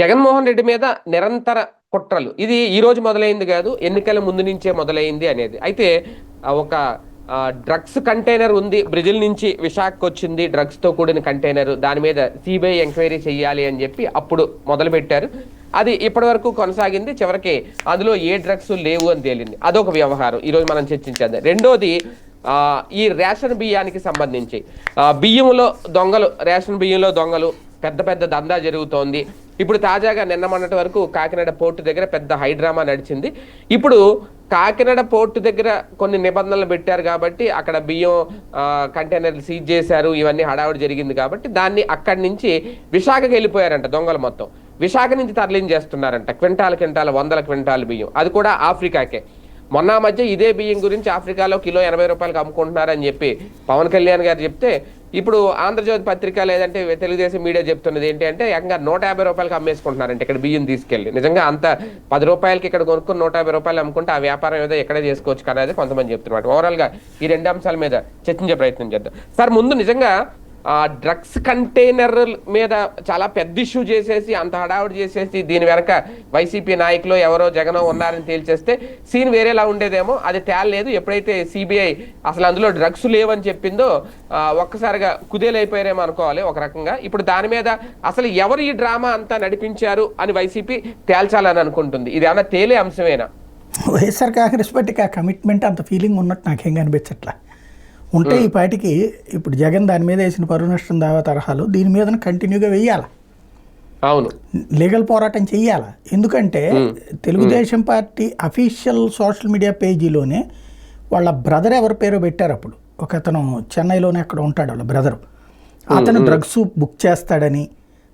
జగన్మోహన్ రెడ్డి మీద నిరంతర కుట్రలు. ఇది ఈ రోజు మొదలైంది కాదు ఎన్నికల ముందు నుంచే మొదలైంది అనేది. అయితే ఒక డ్రగ్స్ కంటైనర్ ఉంది బ్రెజిల్ నుంచి విశాఖకు వచ్చింది డ్రగ్స్తో కూడిన కంటైనర్. దాని మీద సిబిఐ ఎంక్వైరీ చేయాలి అని చెప్పి అప్పుడు మొదలు పెట్టారు అది ఇప్పటి వరకు కొనసాగింది చివరికి అందులో ఏ డ్రగ్స్ లేవు అని తేలింది. అదొక వ్యవహారం. ఈ రోజు మనం చర్చించేది. రెండోది ఈ రేషన్ బియ్యానికి సంబంధించి బియ్యంలో దొంగలు రేషన్ బియ్యంలో దొంగలు పెద్ద పెద్ద దందా జరుగుతోంది. ఇప్పుడు తాజాగా నిన్న మొన్నటి వరకు కాకినాడ పోర్టు దగ్గర పెద్ద హైడ్రామా నడిచింది. ఇప్పుడు కాకినాడ పోర్టు దగ్గర కొన్ని నిబంధనలు పెట్టారు కాబట్టి అక్కడ బియ్యం కంటైనర్లు సీజ్ చేశారు ఇవన్నీ హడావుడి జరిగింది కాబట్టి దాన్ని అక్కడి నుంచి విశాఖకి వెళ్ళిపోయారంట దొంగలు మొత్తం. విశాఖ నుంచి తరలించేస్తున్నారంట క్వింటాల క్వింటాల వందల క్వింటాల్ బియ్యం. అది కూడా ఆఫ్రికాకే. మొన్న మధ్య ఇదే బియ్యం గురించి ఆఫ్రికాలో కిలో ఎనభై రూపాయలకు అమ్ముకుంటున్నారని చెప్పి పవన్ కళ్యాణ్ గారు చెప్తే ఇప్పుడు ఆంధ్రజ్యోతి పత్రిక లేదంటే తెలుగుదేశం మీడియా చెప్తున్నది ఏంటి అంటే ఏకంగా నూట యాభై రూపాయలకి అమ్మేసుకుంటున్నారంటే ఇక్కడ బియ్యం తీసుకెళ్ళి. నిజంగా అంత పది రూపాయలకి ఇక్కడ కొనుక్కుని నూట యాభై రూపాయలు అమ్ముకుంటే ఆ వ్యాపారం ఏదో ఎక్కడే చేసుకోవచ్చు కదా కొంతమంది చెప్తున్నారు. ఓవరాల్గా ఈ రెండు అంశాల మీద చర్చించే ప్రయత్నం చేద్దాం. సార్ ముందు నిజంగా డ్రగ్స్ కంటైనర్ మీద చాలా పెద్ద ఇష్యూ చేసేసి అంత హడావుడి చేసేసి దీని వెనక వైసీపీ నాయకులు ఎవరో జగనో ఉన్నారని తేల్చేస్తే సీన్ వేరేలా ఉండేదేమో. అది తేలలేదు ఎప్పుడైతే సిబిఐ అసలు అందులో డ్రగ్స్ లేవని చెప్పిందో ఒక్కసారిగా కుదేలైపోయారేమో అనుకోవాలి ఒక రకంగా. ఇప్పుడు దాని మీద అసలు ఎవరు ఈ డ్రామా అంతా నడిపించారు అని వైసీపీ తేల్చాలని అనుకుంటుంది. ఇది ఏమైనా తేలే అంశమేనా? వైఎస్ఆర్ కాంగ్రెస్ పార్టీకి ఆ కమిట్మెంట్ అంత ఫీలింగ్ ఉన్నట్టు నాకేం కనిపించట్లా? ఉంటే ఈ పార్టీకి ఇప్పుడు జగన్ దాని మీద వేసిన పరువు నష్టం దావా తరహాలు దీని మీద కంటిన్యూగా వెయ్యాలి అవును. లీగల్ పోరాటం చెయ్యాలి? ఎందుకంటే Telugu Desam party official social media పేజీలోనే వాళ్ళ బ్రదర్ ఎవరి పేరో పెట్టారు అప్పుడు. ఒక అతను చెన్నైలోనే అక్కడ ఉంటాడు వాళ్ళ బ్రదరు. అతను డ్రగ్స్ బుక్ చేస్తాడని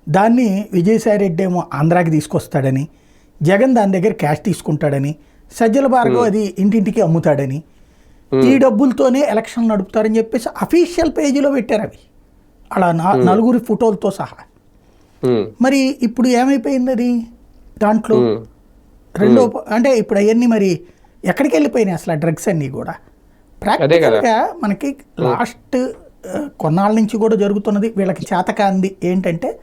దాన్ని విజయసాయి రెడ్డి ఏమో ఆంధ్రాకి తీసుకొస్తాడని జగన్ దాని దగ్గర క్యాష్ తీసుకుంటాడని సజ్జల భార్గవ్ అది ఇంటింటికి అమ్ముతాడని ఈ డబ్బులతోనే ఎలక్షన్ నడుపుతారని చెప్పేసి అఫీషియల్ పేజీలో పెట్టారు అవి. అలా నలుగురి ఫోటోలతో సహా. మరి ఇప్పుడు ఏమైపోయింది అది? దాంట్లో రెండో అంటే ఇప్పుడు అవన్నీ మరి ఎక్కడికి వెళ్ళిపోయినాయి అసలు ఆ డ్రగ్స్ అన్నీ కూడా? ప్రాక్టికల్గా మనకి లాస్ట్ కొన్నాళ్ళ నుంచి కూడా జరుగుతున్నది వీళ్ళకి చేతకాంది ఏంటంటే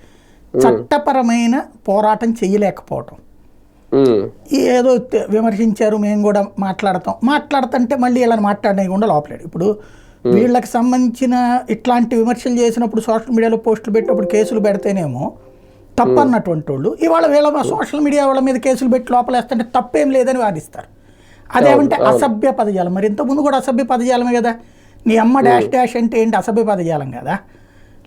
చట్టపరమైన పోరాటం చేయలేకపోవటం. ఏదో విమర్శించారు మేము కూడా మాట్లాడతాం. మాట్లాడుతుంటే మళ్ళీ ఇలా మాట్లాడకుండా లోపలేడు. ఇప్పుడు వీళ్ళకి సంబంధించిన ఇట్లాంటి విమర్శలు చేసినప్పుడు సోషల్ మీడియాలో పోస్టులు పెట్టినప్పుడు కేసులు పెడితేనేమో తప్పు అన్నటువంటి వాళ్ళు. ఇవాళ వీళ్ళ సోషల్ మీడియా వాళ్ళ మీద కేసులు పెట్టి లోపలేస్తుంటే తప్పేం లేదని వాదిస్తారు. అదేమంటే అసభ్య పదజాలం. మరి ఇంతకుముందు కూడా అసభ్య పదజాలమే కదా? నీ అమ్మ డాష్ డాష్ అంటే ఏంటి? అసభ్య పదజాలం కదా?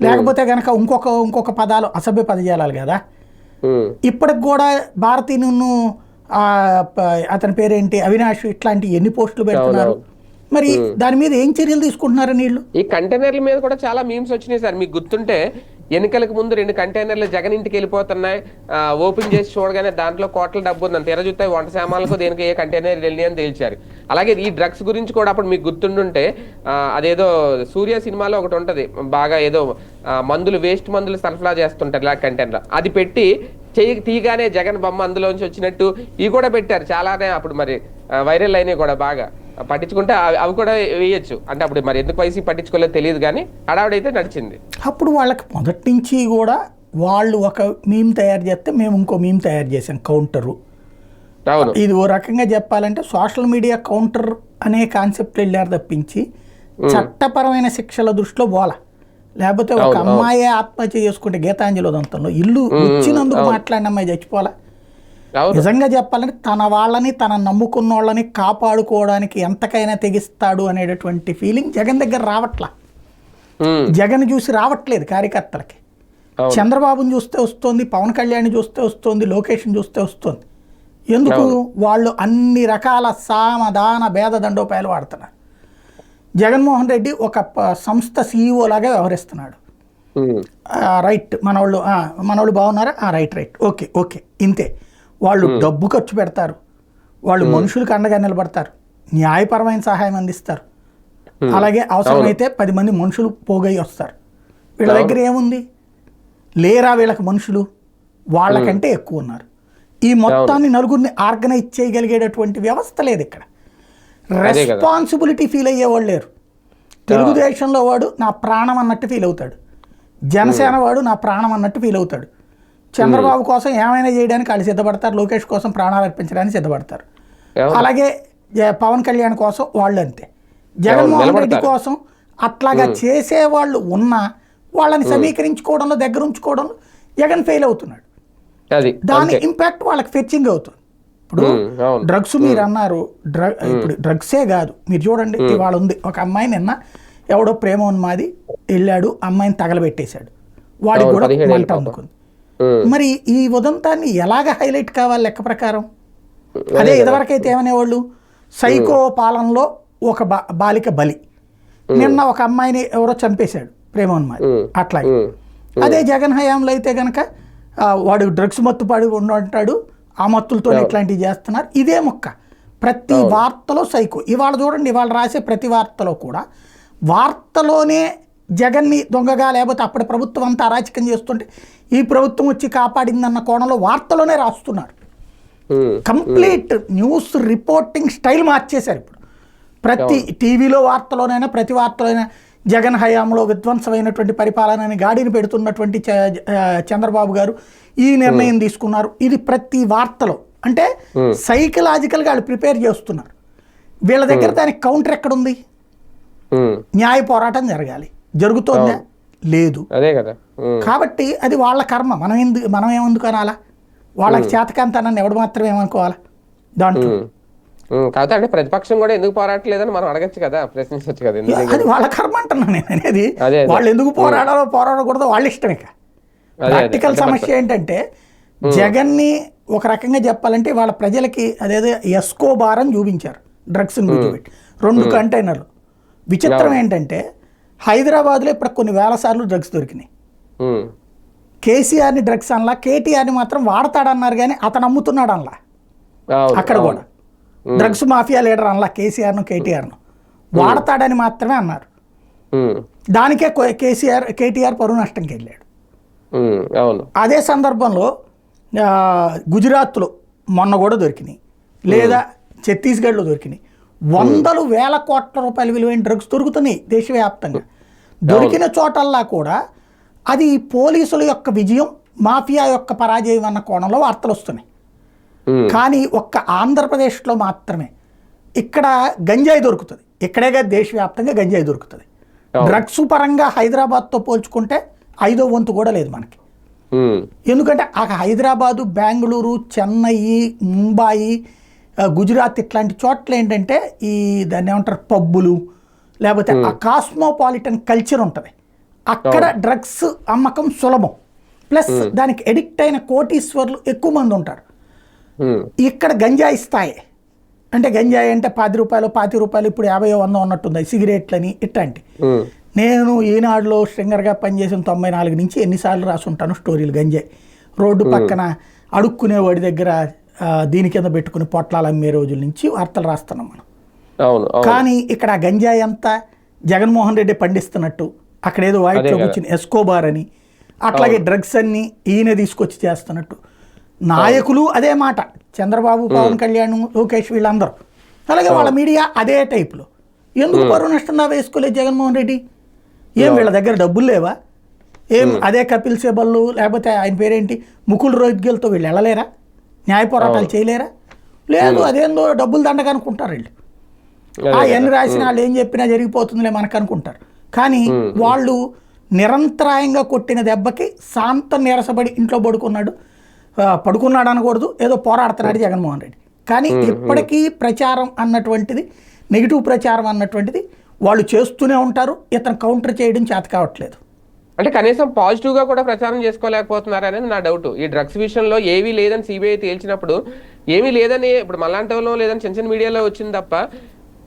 లేకపోతే కనుక ఇంకొక ఇంకొక పదాలు అసభ్య పదజాలాలు కదా? ఇప్పటికి కూడా భారతీ నున్ను ఆ, ప- అతని పేరేంటి అవినాష్ ఇట్లాంటి ఎన్ని పోస్టులు పెడుతున్నారు. మరి దాని మీద ఏం చర్యలు తీసుకుంటున్నారు వీళ్ళు ఈ కంటైనర్ల మీద కూడా చాలా మీమ్స్ వచ్చినాయి సార్. మీకు గుర్తుంటే ఎన్నికలకు ముందు రెండు కంటైనర్లు జగన్ ఇంటికి వెళ్ళిపోతున్నాయి. ఓపెన్ చేసి చూడగానే దాంట్లో కోట్ల డబ్బు ఉందని తెర చూస్తే వంట సామాన్లకు దేనికి ఏ కంటైనర్ వెళ్ళి అని తేల్చారు. అలాగే ఈ డ్రగ్స్ గురించి కూడా అప్పుడు మీకు గుర్తుండుంటే అదేదో సూర్య సినిమాలో ఒకటి ఉంటుంది. బాగా ఏదో మందులు వేస్ట్ మందులు సరఫరా చేస్తుంటారు ఇలా కంటైనర్ అది పెట్టి చెయ్యి తీగానే జగన్ బొమ్మ అందులోంచి వచ్చినట్టు ఇవి కూడా పెట్టారు. చాలానే అప్పుడు మరి వైరల్ అయినాయి కూడా బాగా. పట్టించుకుంటే అవి కూడా వేయొచ్చు. అంటే అప్పుడు మరి ఎందుకు వైసీ పట్టించుకోలేదు తెలియదు కానీ హడావుడైతే నడిచింది. అప్పుడు వాళ్ళకి మొదటి నుంచి కూడా వాళ్ళు ఒక మీమ్ తయారు చేస్తే మేము ఇంకో మీమ్ తయారు చేసాం కౌంటరు. ఇది ఓ రకంగా చెప్పాలంటే సోషల్ మీడియా కౌంటర్ అనే కాన్సెప్ట్ వెళ్ళారు తప్పించి చట్టపరమైన శిక్షల దృష్టిలో పోల లేకపోతే ఒక అమ్మాయి ఆత్మహత్య చేసుకుంటే గీతాంజలి ఉదంతంలో ఇల్లు వచ్చినందుకు మాట్లాడిన అమ్మాయి చచ్చిపోలా నిజంగా చెప్పాలంటే తన వాళ్ళని తన నమ్ముకున్న వాళ్ళని కాపాడుకోవడానికి ఎంతకైనా తెగిస్తాడు అనేటటువంటి ఫీలింగ్ జగన్ దగ్గర రావట్లా. జగన్ చూసి రావట్లేదు కార్యకర్తలకి. చంద్రబాబుని చూస్తే వస్తుంది పవన్ కళ్యాణ్ చూస్తే వస్తుంది లోకేష్ని చూస్తే వస్తుంది. ఎందుకు? వాళ్ళు అన్ని రకాల సామధాన భేద దండోపాయాలు వాడుతున్నారు. జగన్మోహన్ రెడ్డి ఒక సంస్థ సీఈఓ లాగా వ్యవహరిస్తున్నాడు. రైట్. మనోళ్ళు ఆ, మనోళ్ళు బాగున్నారా? Right right. Okay okay. ఇంతే. వాళ్ళు డబ్బు ఖర్చు పెడతారు. వాళ్ళు మనుషులకు అండగా నిలబడతారు. న్యాయపరమైన సహాయం అందిస్తారు. అలాగే అవసరమైతే పది మంది మనుషులు పోగై వస్తారు. వీళ్ళ దగ్గర ఏముంది? లేరా వీళ్ళకి మనుషులు? వాళ్ళకంటే ఎక్కువ ఉన్నారు. ఈ మొత్తాన్ని నలుగురిని ఆర్గనైజ్ చేయగలిగేటటువంటి వ్యవస్థ లేదు ఇక్కడ. రెస్పాన్సిబిలిటీ ఫీల్ అయ్యేవాళ్ళు లేరు. తెలుగుదేశంలో వాడు నా ప్రాణం అన్నట్టు ఫీల్ అవుతాడు. జనసేన వాడు నా ప్రాణం అన్నట్టు ఫీల్ అవుతాడు. చంద్రబాబు కోసం ఏమైనా చేయడానికి వాళ్ళు సిద్ధపడతారు లోకేష్ కోసం ప్రాణాలు అర్పించడానికి సిద్ధపడతారు. అలాగే పవన్ కళ్యాణ్ కోసం వాళ్ళు అంతే. జగన్మోహన్ రెడ్డి. కోసం అట్లాగా చేసేవాళ్ళు ఉన్నా వాళ్ళని సమీకరించుకోవడంలో దగ్గర ఉంచుకోవడంలో జగన్ ఫెయిల్ అవుతున్నాడు. దాని. ఇంపాక్ట్ వాళ్ళకి ఫెచ్చింగ్ అవుతుంది. ఇప్పుడు డ్రగ్స్ మీరు అన్నారు డ్రగ్ ఇప్పుడు డ్రగ్సే కాదు. మీరు చూడండి ఇవాళ ఉంది. ఒక అమ్మాయి నిన్న ఎవడో ప్రేమ ఉన్మాది వెళ్ళాడు అమ్మాయిని తగలబెట్టేశాడు. వాడికి కూడా మంట. అందుకుంది. మరి ఈ ఉదంతాన్ని ఎలాగ హైలైట్ కావాలి లెక్క ప్రకారం? అదే ఇదివరకైతే ఏమనేవాళ్ళు? సైకో పాలనలో ఒక బా బాలిక బలి. నిన్న ఒక అమ్మాయిని ఎవరో చంపేశాడు. అట్లాగే. ఉమ్, అదే జగన్ హయాంలో అయితే గనక వాడు డ్రగ్స్ మత్తు పడి ఉంటాడు ఆ మత్తులతో ఇట్లాంటివి చేస్తున్నారు. ఇదే మొక్క. ప్రతి వార్తలో సైకో. ఇవాళ చూడండి ఇవాళ రాసే ప్రతి వార్తలో కూడా వార్తలోనే జగన్ని దొంగగా లేకపోతే అప్పటి ప్రభుత్వం అంతా అరాచకం చేస్తుంటే ఈ ప్రభుత్వం వచ్చి కాపాడిందన్న కోణంలో వార్తలోనే రాస్తున్నారు కంప్లీట్ న్యూస్ రిపోర్టింగ్ స్టైల్ మార్చేశారు ఇప్పుడు. ప్రతి టీవీలో వార్తలోనైనా ప్రతి వార్తలోనైనా జగన్ హయాంలో విధ్వంసమైనటువంటి పరిపాలనని గాడిని పెడుతున్నటువంటి చంద్రబాబు గారు ఈ నిర్ణయం తీసుకున్నారు. ఇది ప్రతి వార్తలో. అంటే సైకలాజికల్గా వాళ్ళు ప్రిపేర్ చేస్తున్నారు. వీళ్ళ దగ్గర దానికి కౌంటర్ ఎక్కడుంది? న్యాయ పోరాటం జరగాలి. జరుగుతోందా? లేదు. అదే కదా. కాబట్టి అది వాళ్ళ కర్మ. మనం ఎందుకు మనం ఏమందుకు అనాలా? వాళ్ళకి చేతకాంతానని ఎవడు మాత్రం ఏమనుకోవాలా? దాంట్లో. కాకపోతే అంటే ప్రతిపక్షం కూడా ఎందుకు పోరాటలేదని మనం అడగచ్చు కదా. ప్రశ్నించవచ్చు కదా అది వాళ్ళ కర్మ అంటున్నాను నేను అనేది. వాళ్ళు ఎందుకు పోరాడాలో పోరాడకూడదో వాళ్ళ ఇష్టమే ఇక. ప్రాక్టికల్ సమస్య ఏంటంటే జగన్ని ఒక రకంగా చెప్పాలంటే వాళ్ళ ప్రజలకి అదేదో ఎస్కోబార్ అని చూపించారు. డ్రగ్స్ కూర్చోబెట్టి రెండు కంటైనర్లు. విచిత్రం ఏంటంటే హైదరాబాద్లో ఇప్పుడు కొన్ని వేల సార్లు డ్రగ్స్ దొరికినాయి. కేసీఆర్ని డ్రగ్స్ అనలా కేటీఆర్ని మాత్రం వాడతాడన్నారు కానీ అతను అమ్ముతున్నాడు అనలా. అక్కడ. కూడా. డ్రగ్స్ మాఫియా లీడర్ అనలా కేసీఆర్ను కేటీఆర్ను వాడతాడని మాత్రమే అన్నారు. దానికే కేసీఆర్ కేటీఆర్ పరువు నష్టంకి వెళ్ళాడు. అవును. అదే సందర్భంలో గుజరాత్లో మొన్న కూడా దొరికినాయి. లేదా ఛత్తీస్గఢ్లో దొరికినాయి. వందలు వేల కోట్ల రూపాయల విలువైన డ్రగ్స్ దొరుకుతున్నాయి దేశవ్యాప్తంగా. దొరికిన చోటల్లా కూడా అది పోలీసుల యొక్క విజయం మాఫియా యొక్క పరాజయం అన్న కోణంలో వార్తలు వస్తున్నాయి. కానీ ఒక్క ఆంధ్రప్రదేశ్లో మాత్రమే ఇక్కడ గంజాయి దొరుకుతుంది. ఇక్కడే కాదు దేశవ్యాప్తంగా గంజాయి దొరుకుతుంది. డ్రగ్స్ పరంగా హైదరాబాద్తో పోల్చుకుంటే ఐదో వంతు కూడా లేదు మనకి. ఎందుకంటే ఆ హైదరాబాదు బెంగళూరు చెన్నై ముంబాయి గుజరాత్ ఇట్లాంటి చోట్ల ఏంటంటే ఈ దాన్ని ఏమంటారు పబ్బులు లేకపోతే ఆ కాస్మోపాలిటన్ కల్చర్ ఉంటుంది. అక్కడ డ్రగ్స్ అమ్మకం సులభం. ప్లస్ దానికి ఎడిక్ట్ అయిన కోటీశ్వర్లు ఎక్కువ మంది ఉంటారు. ఉమ్, ఇక్కడ గంజాయి స్థాయి. అంటే గంజాయి అంటే పది రూపాయలు పాతి రూపాయలు ఇప్పుడు యాభై వంద ఉన్నట్టుంది సిగరెట్లని ఇట్లాంటి. నేను ఈనాడులో స్ట్రింగర్గా పనిచేసిన తొంభై నాలుగు నుంచి ఎన్నిసార్లు రాసుంటాను స్టోరీలు గంజాయి. రోడ్డు పక్కన అడుక్కునేవాడి దగ్గర దీని కింద పెట్టుకుని పొట్లాలు అమ్మే రోజుల నుంచి వార్తలు రాస్తున్నాం మనం. అవును కానీ ఇక్కడ గంజాయి అంతా జగన్మోహన్ రెడ్డి పండిస్తున్నట్టు అక్కడ ఏదో కదా. కూర్చుని ఎస్కోబార్ అని అట్లాగే డ్రగ్స్ అన్ని ఈయన తీసుకొచ్చి చేస్తున్నట్టు. నాయకులు అదే మాట. చంద్రబాబు పవన్ కళ్యాణ్ లోకేష్ వీళ్ళందరూ. అలాగే వాళ్ళ మీడియా అదే టైప్లో. ఎందుకు పరువు నష్టం దావా వేసుకోలేదు జగన్మోహన్ రెడ్డి? ఏం వీళ్ళ దగ్గర డబ్బులు లేవా? ఏం అదే కపిల్ సేబళ్ళు లేకపోతే ఆయన పేరేంటి? ముకుల్ రోహిత్గిల్తో వీళ్ళు వెళ్ళలేరా? న్యాయ పోరాటాలు చేయలేరా? లేదు అదేందో డబ్బులు వీళ్ళు. అదే ఆ. ఎన్ని రాసిన వాళ్ళు ఏం చెప్పినా జరిగిపోతుందిలే మనకు అనుకుంటారు కానీ వాళ్ళు నిరంతరాయంగా కొట్టిన దెబ్బకి శాంతం నీరసపడి ఇంట్లో పడుకున్నాడు. పడుకున్నాడు అనకూడదు. ఏదో పోరాడుతున్నాడు జగన్మోహన్ రెడ్డి. కానీ ఇప్పటికీ ప్రచారం అన్నటువంటిది నెగిటివ్ ప్రచారం అన్నటువంటిది వాళ్ళు చేస్తూనే ఉంటారు. ఇతను కౌంటర్ చేయడం చేత కావట్లేదు. అంటే కనీసం పాజిటివ్గా కూడా ప్రచారం చేసుకోలేకపోతున్నారు అనేది నా డౌట్ ఈ డ్రగ్స్ విషయంలో ఏవీ లేదని సిబిఐ తేల్చినప్పుడు ఏమీ లేదని ఇప్పుడు మళ్ళాంటి లేదని చిన్న చిన్న మీడియాలో వచ్చింది తప్ప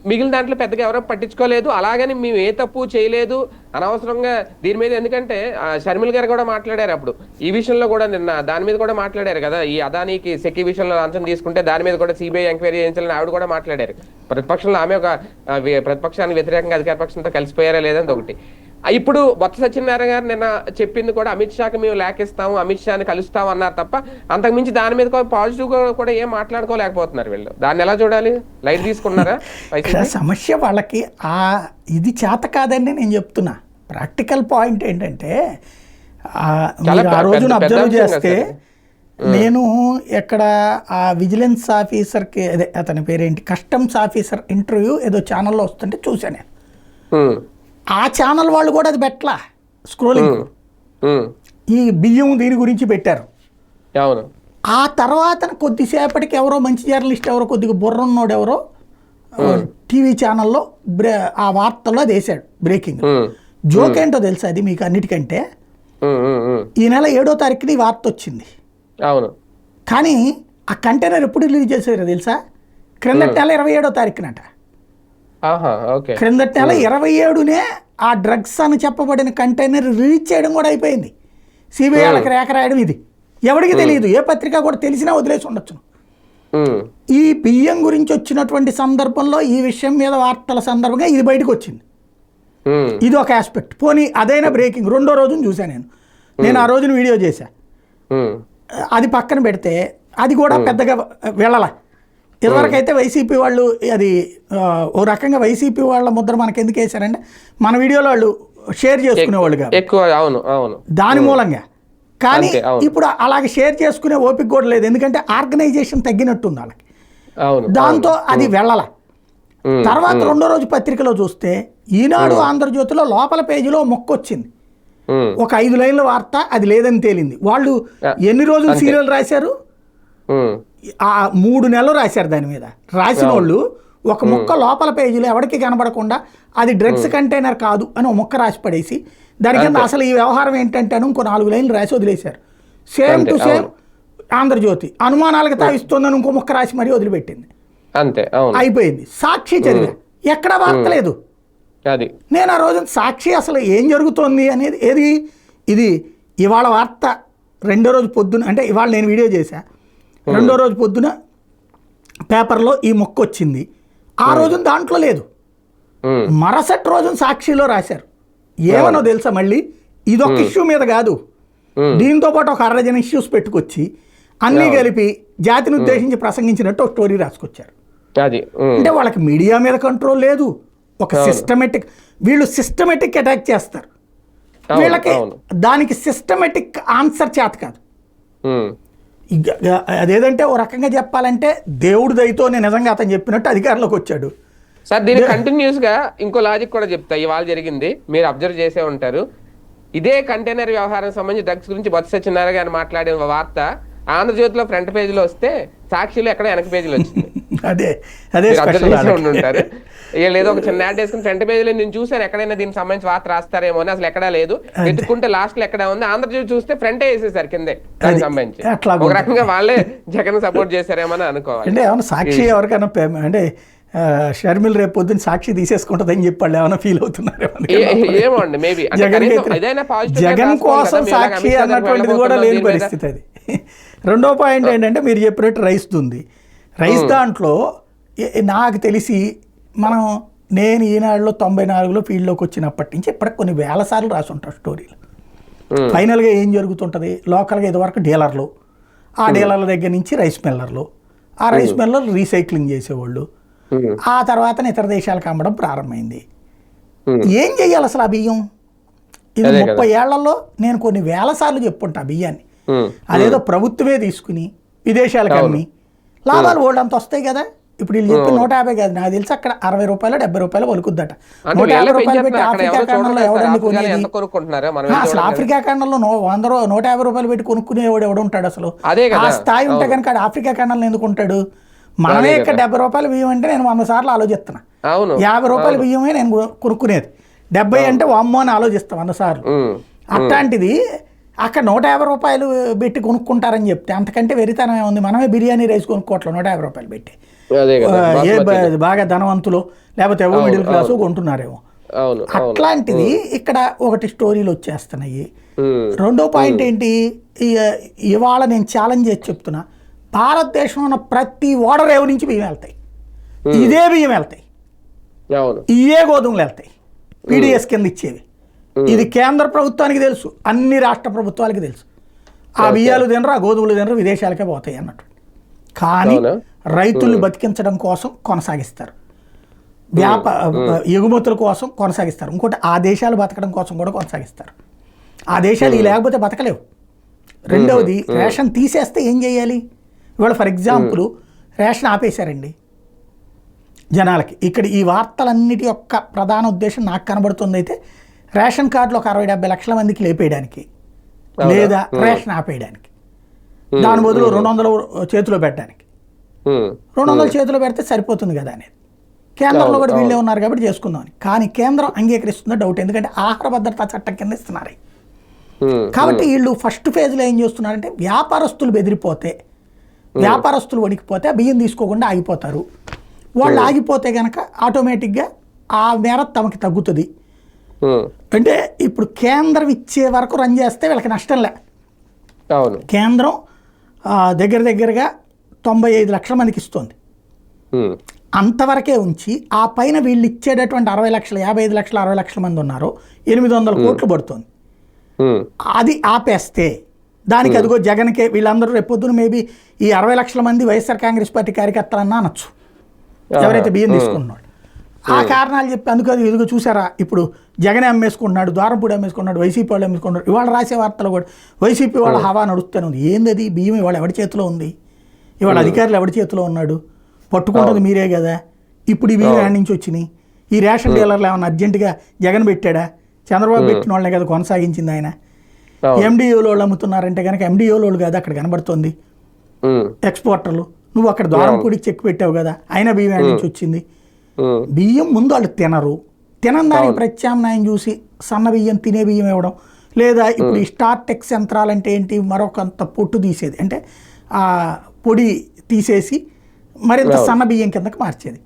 మిగిలిన దాంట్లో పెద్దగా ఎవరో పట్టించుకోలేదు. అలాగని మేము ఏ తప్పు చేయలేదు. అనవసరంగా దీని మీద ఎందుకంటే ఆ, గారు కూడా మాట్లాడారు అప్పుడు. ఈ విషయంలో కూడా నిన్న దాని మీద కూడా మాట్లాడారు కదా. ఈ అదానికి సెక్కి విషయంలో లంచం తీసుకుంటే దాని మీద కూడా సిబిఐ ఎంక్వైరీ చేయించాలని ఆవిడ కూడా మాట్లాడారు. ప్రతిపక్షంలో ఆమె ఒక ప్రతిపక్షానికి వ్యతిరేకంగా అధికార పక్షంతో కలిసిపోయారా లేదని ఒకటి. ఇప్పుడు బొత్స సత్యనారాయణ గారు నిన్న చెప్పింది కూడా అమిత్ షాకి మేము లేఖిస్తాము అమిత్ షాని కలుస్తాం అన్నారు తప్ప అంతకుమించి దాని మీద పాజిటివ్ కూడా ఏం మాట్లాడుకోలేకపోతున్నారు వీళ్ళు. దాన్ని ఎలా చూడాలి? లైట్ తీసుకున్నారా? సమస్య వాళ్ళకి ఆ ఇది చేత కాదని నేను చెప్తున్నా. ప్రాక్టికల్ పాయింట్ ఏంటంటే ఆ, రోజున అబ్జర్వ్ చేస్తే. నేను ఎక్కడ ఆ విజిలెన్స్ ఆఫీసర్కి అదే అతని పేరేంటి? కస్టమ్స్ ఆఫీసర్ ఇంటర్వ్యూ ఏదో ఛానల్లో వస్తుంటే చూశాను నేను. ఆ ఛానల్ వాళ్ళు కూడా అది పెట్టలా స్క్రోలింగ్ ఈ బియ్యం దీని గురించి పెట్టారు. అవును. ఆ తర్వాత కొద్దిసేపటికి ఎవరో మంచి జర్నలిస్ట్ ఎవరో కొద్దిగా బుర్ర ఉన్నోడు ఎవరో టీవీ ఛానల్లో బ్రే ఆ వార్తల్లో అది వేసాడు బ్రేకింగ్ జోక్ ఏంటో తెలుసా అది మీకు అన్నిటికంటే? ఈ నెల ఏడో తారీఖున ఈ వార్త వచ్చింది. అవును. కానీ ఆ కంటైనర్ ఎప్పుడు రిలీజ్ చేశారో తెలుసా? క్రిందటి నెల ఇరవై ఏడో తారీఖునట. క్రిందటి నెల ఇరవై ఏడునే ఆ డ్రగ్స్ అని చెప్పబడిన కంటైనర్ రిలీజ్ చేయడం కూడా అయిపోయింది. సిబిఐ వాళ్ళకి రేఖ రాయడం ఇది. ఎవరికి తెలియదు ఏ పత్రిక కూడా తెలిసినా వదిలేసి ఉండొచ్చు. ఈ బియ్యం గురించి వచ్చినటువంటి సందర్భంలో ఈ విషయం మీద వార్తల సందర్భంగా ఇది బయటకు వచ్చింది. ఇది ఒక ఆస్పెక్ట్ పోనీ అదైనా బ్రేకింగ్ రెండో రోజున చూసా నేను. నేను ఆ రోజున వీడియో చేశా. అది పక్కన పెడితే అది కూడా పెద్దగా వెళ్ళాల. ఇదివరకైతే వైసీపీ వాళ్ళు అది ఓ రకంగా వైసీపీ వాళ్ళ ముద్ర మనకి ఎందుకు వేశారంటే మన వీడియోలో వాళ్ళు షేర్ చేసుకునేవాళ్ళు కాదు ఎక్కువ అవును అవును. దాని మూలంగా. కానీ. ఇప్పుడు అలాగే షేర్ చేసుకునే ఓపిక కూడా లేదు. ఎందుకంటే ఆర్గనైజేషన్ తగ్గినట్టుంది వాళ్ళకి. దాంతో అది వెళ్ళాల. తర్వాత రెండో రోజు పత్రికలో చూస్తే ఈనాడు ఆంధ్రజ్యోతిలో లోపల పేజీలో మొక్క వచ్చింది. ఒక ఐదు లైన్ల వార్త అది లేదని తేలింది. వాళ్ళు ఎన్ని రోజులు సీరియల్ రాశారు? ఆ మూడు నెలలు రాశారు దాని మీద. రాసిన వాళ్ళు ఒక ముక్క లోపల పేజీలో ఎవరికి కనబడకుండా అది డ్రగ్స్ కంటైనర్ కాదు అని ఒక ముక్క రాసి పడేసి దాని కింద అసలు ఈ వ్యవహారం ఏంటంటే అని ఇంకో నాలుగు లైన్లు రాసి వదిలేశారు. సేమ్ టు సేమ్ ఆంధ్రజ్యోతి అనుమానాలకు తావిస్తోందని ఇంకో ముక్క రాసి మరీ వదిలిపెట్టింది. అంతే అయిపోయింది. సాక్షి చదివా. ఎక్కడా వార్త లేదు అది. నేను ఆ రోజు సాక్షి అసలు ఏం జరుగుతోంది అనేది ఏది? ఇది ఇవాళ వార్త రెండో రోజు పొద్దున అంటే ఇవాళ నేను వీడియో చేశా. రెండో రోజు పొద్దున పేపర్లో ఈ మొక్క వచ్చింది. ఆ రోజున దాంట్లో లేదు. మరుసటి రోజున సాక్షిలో రాశారు. ఏమనో తెలుసా మళ్ళీ? ఇదొక ఇష్యూ మీద కాదు. దీంతో పాటు ఒక అరడజన ఇష్యూస్ పెట్టుకొచ్చి అన్నీ కలిపి జాతిని ఉద్దేశించి ప్రసంగించినట్టు ఒక స్టోరీ రాసుకొచ్చారు. అంటే వాళ్ళకి మీడియా మీద కంట్రోల్ లేదు. ఒక సిస్టమేటిక్ వీళ్ళు సిస్టమేటిక్ అటాక్ చేస్తారు. వీళ్ళకి. దానికి సిస్టమేటిక్ ఆన్సర్ చేత కాదు. అదేదంటే ఓ రకంగా చెప్పాలంటే దేవుడి దయతో నేను నిజంగా అతను చెప్పినట్టు అధికారంలోకి వచ్చాడు. సార్ దీనికి కంటిన్యూస్గా ఇంకో లాజిక్ కూడా చెప్తా. ఇవాళ జరిగింది. మీరు అబ్జర్వ్ చేసే ఉంటారు. ఇదే కంటైనర్ వ్యవహారం సంబంధించి డ్రగ్స్ గురించి బొత్స సత్యనారాయణ గారు మాట్లాడిన వార్త ఆంధ్రజ్యోతిలో ఫ్రంట్ పేజీలో వస్తే సాక్షిలో ఎక్కడ వెనక పేజీలో వచ్చింది? అదే అదే ఉంటారు ఏదో ఒక చిన్న యాడ్ వేసుకుని ఫ్రంట్ పేజీలో నేను చూసాను ఎక్కడైనా దీనికి సంబంధించి వార్త రాస్తారేమో అని అసలు ఎక్కడా లేదు. వెతుక్కుంటే లాస్ట్లో ఎక్కడ ఉంది ఆంధ్రజ్యోతి చూస్తే ఫ్రంటే వేసేసారు కిందే దానికి సంబంధించి. ఒక రకంగా వాళ్ళే జగన్ సపోర్ట్ చేశారేమో అని అనుకోవాలి. అంటే ఏమన్నా సాక్షి ఎవరికైనా అంటే షర్మిల్ రేపు పొద్దున్న సాక్షి తీసేసుకుంటుందని చెప్పి వాళ్ళు ఏమైనా ఫీల్ మేబీ అంటే జగన్ కోసం సాక్షి అన్నటువంటిది కూడా లేని పరిస్థితి అది. రెండో పాయింట్ ఏంటంటే మీరు చెప్పినట్టు రైస్ ఉంది రైస్ దాంట్లో నాకు తెలిసి మనం నేను ఈనాడులో తొంభై నాలుగులో ఫీల్డ్లోకి వచ్చినప్పటి నుంచి ఇప్పటికి కొన్ని వేల సార్లు రాసి ఉంటాం స్టోరీలు ఫైనల్గా ఏం జరుగుతుంటుంది? లోకల్గా ఇదివరకు డీలర్లు. ఆ డీలర్ల దగ్గర నుంచి రైస్ మిల్లర్లు. ఆ రైస్ మిల్లర్లు రీసైక్లింగ్ చేసేవాళ్ళు. ఆ తర్వాత ఇతర దేశాలకు అమ్మడం ప్రారంభమైంది. ఏం చెయ్యాలి అసలు ఆ బియ్యం? ఇది. ముప్పై ఏళ్ళలో నేను కొన్ని వేల సార్లు చెప్పుంటా ఆ బియ్యాన్ని. అదేదో ప్రభుత్వమే తీసుకుని విదేశాలకు అమ్మి. లాభాలు వాళ్ళు అంత వస్తాయి కదా. ఇప్పుడు వీళ్ళు చెప్పి నూట యాభై కాదు నాకు తెలిసి అక్కడ అరవై రూపాయలు డెబ్బై రూపాయలు వలుకుద్దట. అంటే నూట యాభై రూపాయలు పెట్టి ఆఫ్రికా ఖండంలో. ఎవడండి కొనేది? అసలు. ఆఫ్రికా ఖండంలో వంద నూట యాభై రూపాయలు పెట్టి కొనుక్కునేవాడు ఎవడు ఉంటాడు అసలు. ఆ స్థాయి ఉంటే కనుక ఆఫ్రికా ఖండంలో ఎందుకు ఉంటాడు? మనమే ఇక్కడ డెబ్బై రూపాయలు బియ్యం అంటే నేను వంద సార్లు ఆలోచిస్తున్నా. యాభై రూపాయల బియ్యమే నేను కొనుక్కునేది. డెబ్బై అంటే వామ్మో అని ఆలోచిస్తాను వంద సార్లు. అట్లాంటిది అక్కడ నూట యాభై రూపాయలు పెట్టి కొనుక్కుంటారని చెప్తే అంతకంటే వెరితనం ఏముంది? మనమే బిర్యానీ రైస్ కొనుక్కోవట్లేదు నూట యాభై రూపాయలు పెట్టి. ఏ బాగా ధనవంతులు లేకపోతే ఎవో మిడిల్ క్లాసు కొంటున్నారేమో. అట్లాంటిది ఇక్కడ ఒకటి స్టోరీలు వచ్చేస్తున్నాయి. రెండో పాయింట్ ఏంటి? ఇవాళ నేను ఛాలెంజ్ చేసి చెప్తున్నా. భారతదేశంలో ఉన్న ప్రతి ఓడరేవు నుంచి బియ్యం వెళ్తాయి? ఇదే బియ్యం వెళ్తాయి. ఇయే గోధుమలు వెళ్తాయి. పీడిఎస్ కింద ఇచ్చేవి. ఇది కేంద్ర ప్రభుత్వానికి తెలుసు అన్ని రాష్ట్ర ప్రభుత్వాలకి తెలుసు. ఆ బియ్యాలు తినరు ఆ గోధుమలు తినరు విదేశాలకే పోతాయి అన్నట్టు. కానీ? రైతుల్ని బతికించడం కోసం కొనసాగిస్తారు. వ్యాప ఎగుమతుల కోసం కొనసాగిస్తారు. ఇంకోటి ఆ దేశాలు బతకడం కోసం కూడా కొనసాగిస్తారు. ఆ దేశాలు ఈ లేకపోతే బతకలేవు. రెండవది రేషన్ తీసేస్తే ఏం చేయాలి? ఇవాళ ఫర్ ఎగ్జాంపుల్ రేషన్ ఆపేశారండి. జనాలకి ఇక్కడ ఈ వార్తలన్నిటి యొక్క ప్రధాన ఉద్దేశం నాకు కనబడుతుంది అయితే రేషన్ కార్డులు ఒక అరవై డెబ్బై లక్షల మందికి లేపేయడానికి? లేదా రేషన్ ఆపేయడానికి. దాని బదులు రెండు వందలు చేతిలో పెట్టడానికి. రెండు వందలు చేతిలో పెడితే సరిపోతుంది కదా అనేది. కేంద్రంలో కూడా వీళ్ళే ఉన్నారు కాబట్టి చేసుకుందామని. కానీ కేంద్రం అంగీకరిస్తుందో డౌట్. ఎందుకంటే ఆహార భద్రతా చట్టం కింద ఇస్తున్నారు కాబట్టి వీళ్ళు ఫస్ట్ ఫేజ్లో ఏం చేస్తున్నారంటే వ్యాపారస్తులు బెదిరిపోతే వ్యాపారస్తులు వణికిపోతే బియ్యం తీసుకోకుండా ఆగిపోతారు. వాళ్ళు ఆగిపోతే కనుక ఆటోమేటిక్గా ఆ మేర తమకి తగ్గుతుంది. అంటే ఇప్పుడు కేంద్రం ఇచ్చే వరకు రన్ చేస్తే వీళ్ళకి నష్టం లే కేంద్రం దగ్గర దగ్గరగా తొంభై ఐదు లక్షల మందికి ఇస్తుంది. అంతవరకే ఉంచి ఆ పైన వీళ్ళు ఇచ్చేటటువంటి అరవై లక్షల యాభై ఐదు లక్షల అరవై లక్షల మంది ఉన్నారు. ఎనిమిది వందల కోట్లు పడుతుంది. అది ఆపేస్తే దానికి అదిగో జగన్కే వీళ్ళందరూ రేపొద్దున మేబీ ఈ అరవై లక్షల మంది వైఎస్ఆర్ కాంగ్రెస్ పార్టీ కార్యకర్తలన్నా అనొచ్చు. ఎవరైతే బియ్యం తీసుకుంటున్నాడు ఆ కారణాలు చెప్పి అందుకు అది ఇదిగో చూసారా? ఇప్పుడు జగనే అమ్మేసుకుంటున్నాడు ద్వారంపూడి అమ్మేసుకున్నాడు వైసీపీ వాళ్ళు అమ్మేసుకుంటున్నాడు ఇవాళ రాసే వార్తలు కూడా వైసీపీ వాళ్ళ హవా నడుస్తూనే ఉంది. ఏంది అది? బియ్యం ఇవాళ ఎవరి చేతిలో ఉంది? ఇవాళ అధికారులు ఎవరి చేతిలో ఉన్నాడు? పట్టుకుంటుంది మీరే కదా? ఇప్పుడు ఈ బియ్యం ఎక్కడి నుంచి వచ్చినాయి. ఈ రేషన్ డీలర్లు ఏమన్నా అర్జెంటుగా జగన్ పెట్టాడా? చంద్రబాబు పెట్టిన వాళ్ళనే కదా కొనసాగించింది ఆయన. ఎండిఓలో వాళ్ళు అమ్ముతున్నారంటే కనుక ఎండిఓలో వాళ్ళు కాదు అక్కడ కనబడుతుంది. ఎక్స్పోర్టర్లు. నువ్వు అక్కడ ద్వారంపూడికి చెక్ పెట్టావు కదా? అయినా బియ్యం నుంచి వచ్చింది. బియ్యం ముందు వాళ్ళు తినరు. తినని దానికి ప్రత్యామ్నాయం చూసి సన్న బియ్యం తినే బియ్యం ఇవ్వడం. లేదా ఇప్పుడు ఈ స్టార్టెక్స్ యంత్రాలు అంటే ఏంటి? మరొకంత పొట్టు తీసేది. అంటే ఆ పొడి తీసేసి మరింత సన్న బియ్యం కిందకి మార్చేది.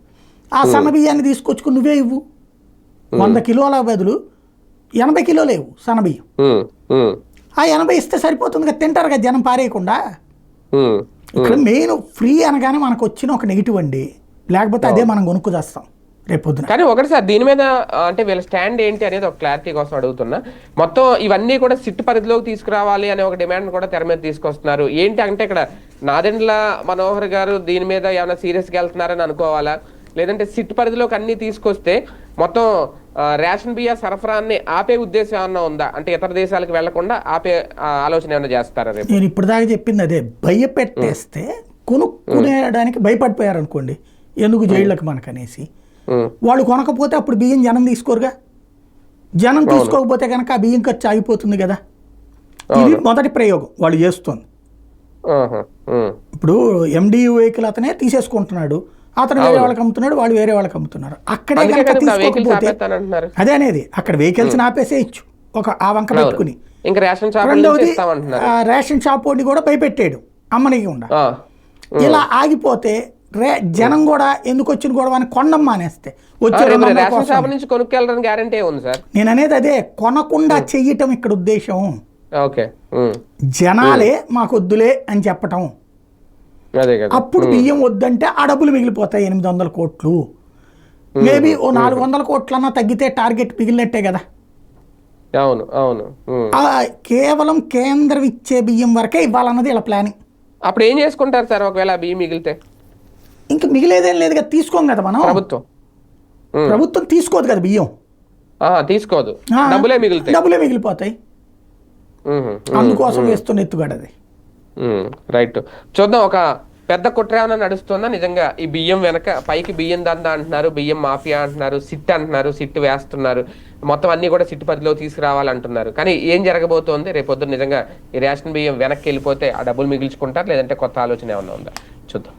ఆ సన్న బియ్యాన్ని తీసుకొచ్చుకుని నువ్వే ఇవ్వు. వంద కిలోల బదులు ఎనభై కిలోలు ఇవ్వు సన్న బియ్యం. ఆ ఎనభై ఇస్తే సరిపోతుంది కదా తింటారు కదా జనం పారేయకుండా. ఇక్కడ మెయిన్ ఫ్రీ అనగానే మనకు వచ్చిన ఒక నెగిటివ్ అండి. లేకపోతే అదే మనం కొనుక్కు చేస్తాం కానీ ఒకటి సార్ దీని మీద అంటే వీళ్ళ స్టాండ్ ఏంటి అనేది ఒక క్లారిటీ కోసం అడుగుతున్నా. మొత్తం ఇవన్నీ కూడా సిట్ పరిధిలోకి తీసుకురావాలి అనే ఒక డిమాండ్ కూడా తెర మీద తీసుకొస్తున్నారు. ఏంటి అంటే ఇక్కడ నాదెండ్ల మనోహర్ గారు దీని మీద ఏమైనా సీరియస్గా వెళ్తున్నారని అనుకోవాలా? లేదంటే సిట్ పరిధిలోకి అన్ని తీసుకొస్తే మొత్తం రేషన్ బియ్య సరఫరాన్ని ఆపే ఉద్దేశం ఏమన్నా ఉందా? అంటే ఇతర దేశాలకు వెళ్ళకుండా ఆపే ఆలోచన ఏమైనా చేస్తారా రేపు? నేను ఇప్పుడు దాకా చెప్పింది అదే. భయపెట్టేస్తే కొనుక్కునేయడానికి భయపడిపోయారు అనుకోండి ఎందుకు జైళ్ళకి మనకనేసి? వాళ్ళు కొనకపోతే అప్పుడు బియ్యం జనం తీసుకోరుగా? జనం తీసుకోకపోతే కనుక ఆ బియ్యం ఖర్చు ఆగిపోతుంది కదా? ఇది మొదటి ప్రయోగం వాళ్ళు చేస్తుంది. ఇప్పుడు ఎండి వెహికల్ అతనే తీసేసుకుంటున్నాడు. అతను వేరే వాళ్ళకి అమ్ముతున్నాడు వాళ్ళు వేరే వాళ్ళకి అమ్ముతున్నారు. అక్కడే కనుక తీసుకోకపోతే అదే అనేది అక్కడ వెహికల్స్ ఆపేసేయచ్చు ఒక ఆ వంక పెట్టుకుని. రెండవది రేషన్ షాప్ వాడిని కూడా భయపెట్టాడు అమ్మనికి ఉండ ఇలా ఆగిపోతే రే జనం కూడా ఎందుకు వచ్చిన గొడవ అని కొండం మానేస్తే. వచ్చే నేను అనేది అదే కొనకుండా చెయ్యటం ఇక్కడ ఉద్దేశం. ఓకే. జనాలే మాకు వద్దులే అని చెప్పటం. అప్పుడు బియ్యం వద్దంటే ఆ డబ్బులు మిగిలిపోతాయి ఎనిమిది వందల కోట్లు మేబీ ఓ నాలుగు వందల కోట్లన్నా తగ్గితే టార్గెట్ మిగిలినట్టే కదా. అవును అవును. కేవలం కేంద్రం ఇచ్చే బియ్యం వరకే ఇవ్వాలన్నది ఇలా ప్లానింగ్. అప్పుడు ఏం చేసుకుంటారు సార్ ఒకవేళ బియ్యం మిగిలితే? ఇంకా మిగిలేదేం లేదు కదా తీసుకోం కదా మనం. ప్రభుత్వం. ప్రభుత్వం తీసుకోదు కదా బియ్యం. తీసుకోదు. డబ్బులే మిగులుతాయి డబ్బులే మిగిలిపోతాయి. అందుకోసం వేస్తున్న ఎత్తుగడది ఉమ్, రైట్. చూద్దాం ఒక పెద్ద కుట్ర ఏమైనా నడుస్తుందా? నిజంగా ఈ బియ్యం వెనక పైకి బియ్యం దందా అంటున్నారు బియ్యం మాఫియా అంటున్నారు సిట్ అంటున్నారు సిట్ వేస్తున్నారు. మొత్తం అన్ని కూడా సిట్ పరిధిలో తీసుకురావాలంటున్నారు. కానీ ఏం జరగబోతోంది? రేపొద్దు నిజంగా ఈ రేషన్ బియ్యం వెనక్కి వెళ్ళిపోతే ఆ డబ్బులు మిగిల్చుకుంటారు? లేదంటే కొత్త ఆలోచన ఏమైనా ఉందా? చూద్దాం.